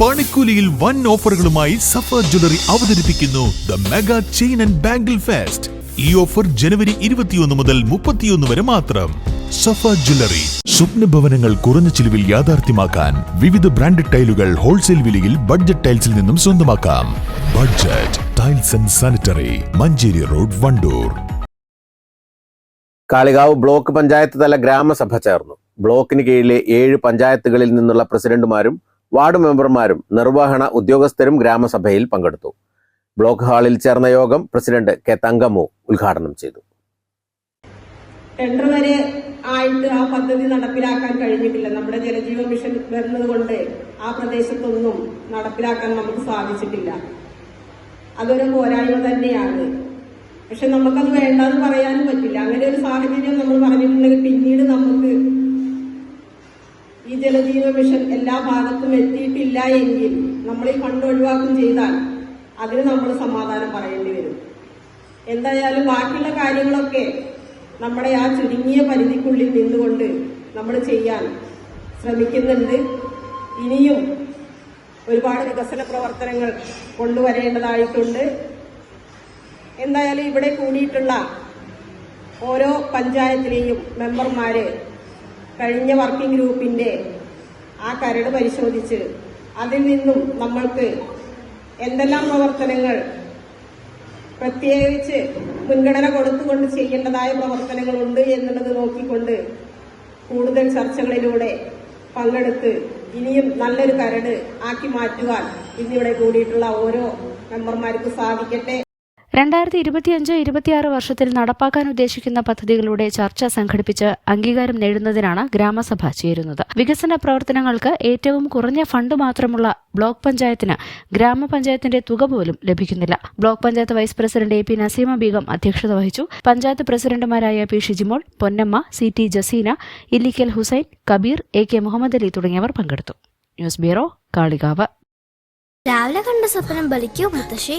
പണിക്കൂലിയിൽ വൻ ഓഫറുകളുമായി സഫർ ജ്വല്ലറി അവതരിപ്പിക്കുന്നു the mega chain and bangle fest. ഈ ഓഫർ ജനുവരി ഇരുപത്തിയൊന്ന് മുതൽ മുപ്പത്തിയൊന്ന് വരെ മാത്രം. സഫ ജ്വല്ലറി. സ്വപ്ന ഭവനങ്ങൾ കുറഞ്ഞ ചിലവിൽ യാഥാർത്ഥ്യമാക്കാൻ വിവിധ ബ്രാൻഡ് ടൈലുകൾ ഹോൾസെയിൽ വിലയിൽ ബഡ്ജറ്റ് ടൈൽസിൽ നിന്നും സ്വന്തമാക്കാം. Budget tiles and sanitary Manjeri road Wandoor. Kalikavu block panchayat തല ഗ്രാമസഭ ചേർന്നു. ബ്ലോക്കിന് കീഴിലെ ഏഴ് പഞ്ചായത്തുകളിൽ നിന്നുള്ള പ്രസിഡന്റുമാരും വാർഡ് മെമ്പർമാരും നിർവഹണ ഉദ്യോഗസ്ഥരും ഗ്രാമസഭയിൽ പങ്കെടുത്തു. ബ്ലോക്ക് ഹാളിൽ ചേർന്ന യോഗം പ്രസിഡന്റ് കെ തങ്കമു ഉദ്ഘാടനം ചെയ്തു. ടെൻഡർ വരെ ആയിട്ട് ആ പദ്ധതി നടപ്പിലാക്കാൻ കഴിഞ്ഞിട്ടില്ല. നമ്മുടെ ജലജീവൻ മിഷൻ വരുന്നതുകൊണ്ട് ആ പ്രദേശത്തൊന്നും നടപ്പിലാക്കാൻ നമുക്ക് സാധിച്ചിട്ടില്ല. അതൊരു പോരായ്മ തന്നെയാണ്. പക്ഷെ നമുക്കത് വേണ്ടെന്ന് പറയാനും പറ്റില്ല അങ്ങനെ ഒരു സാഹചര്യം നമ്മൾ പറഞ്ഞിട്ടുണ്ടെങ്കിൽ പിന്നീട് നമുക്ക് ജലജീവ മിഷൻ എല്ലാ ഭാഗത്തും എത്തിയിട്ടില്ല എങ്കിൽ നമ്മൾ ഈ ഫണ്ട് ഒഴിവാക്കും ചെയ്താൽ അതിന് നമ്മൾ സമാധാനം പറയേണ്ടി വരും. എന്തായാലും ബാക്കിയുള്ള കാര്യങ്ങളൊക്കെ നമ്മുടെ ആ ചുരുങ്ങിയ പരിധിക്കുള്ളിൽ നിന്നുകൊണ്ട് നമ്മൾ ചെയ്യാൻ ശ്രമിക്കുന്നുണ്ട്. ഇനിയും ഒരുപാട് വികസന പ്രവർത്തനങ്ങൾ കൊണ്ടുവരേണ്ടതായിട്ടുണ്ട്. എന്തായാലും ഇവിടെ കൂടിയിട്ടുള്ള ഓരോ പഞ്ചായത്തിലെയും മെമ്പർമാരെ കഴിഞ്ഞ വർക്കിംഗ് ഗ്രൂപ്പിന്റെ ആ കരട് പരിശോധിച്ച് അതിൽ നിന്നും നമ്മൾക്ക് എന്തെല്ലാം പ്രവർത്തനങ്ങൾ പ്രത്യേകിച്ച് മുൻഗണന കൊടുത്തുകൊണ്ട് ചെയ്യേണ്ടതായ പ്രവർത്തനങ്ങളുണ്ട് എന്നുള്ളത് നോക്കിക്കൊണ്ട് കൂടുതൽ ചർച്ചകളിലൂടെ പങ്കെടുത്ത് ഇനിയും നല്ലൊരു കരട് ആക്കി മാറ്റുവാൻ ഇന്നിവിടെ കൂടിയിട്ടുള്ള ഓരോ മെമ്പർമാർക്ക് സാധിക്കട്ടെ. രണ്ടായിരത്തി ഇരുപത്തിയഞ്ച് ഇരുപത്തിയാറ് വർഷത്തിൽ നടപ്പാക്കാൻ ഉദ്ദേശിക്കുന്ന പദ്ധതികളുടെ ചർച്ച സംഘടിപ്പിച്ച് അംഗീകാരം നേടുന്നതിനാണ് ഗ്രാമസഭ ചേരുന്നത്. വികസന പ്രവർത്തനങ്ങൾക്ക് ഏറ്റവും കുറഞ്ഞ ഫണ്ട് മാത്രമുള്ള ബ്ലോക്ക് പഞ്ചായത്തിന് ഗ്രാമപഞ്ചായത്തിന്റെ തുക പോലും ലഭിക്കുന്നില്ല. Block panchayat vice president A P Naseema Beegum അധ്യക്ഷത വഹിച്ചു. പഞ്ചായത്ത് പ്രസിഡന്റുമാരായ P Shijimol Ponnamma C T Jaseena Illikkal Hussain Kabeer A K Muhammad Ali തുടങ്ങിയവർ പങ്കെടുത്തു. News bureau Kalikavu. രാവിലെ കണ്ട സ്വപ്നം ബലിക്കോ മുത്തശ്ശി?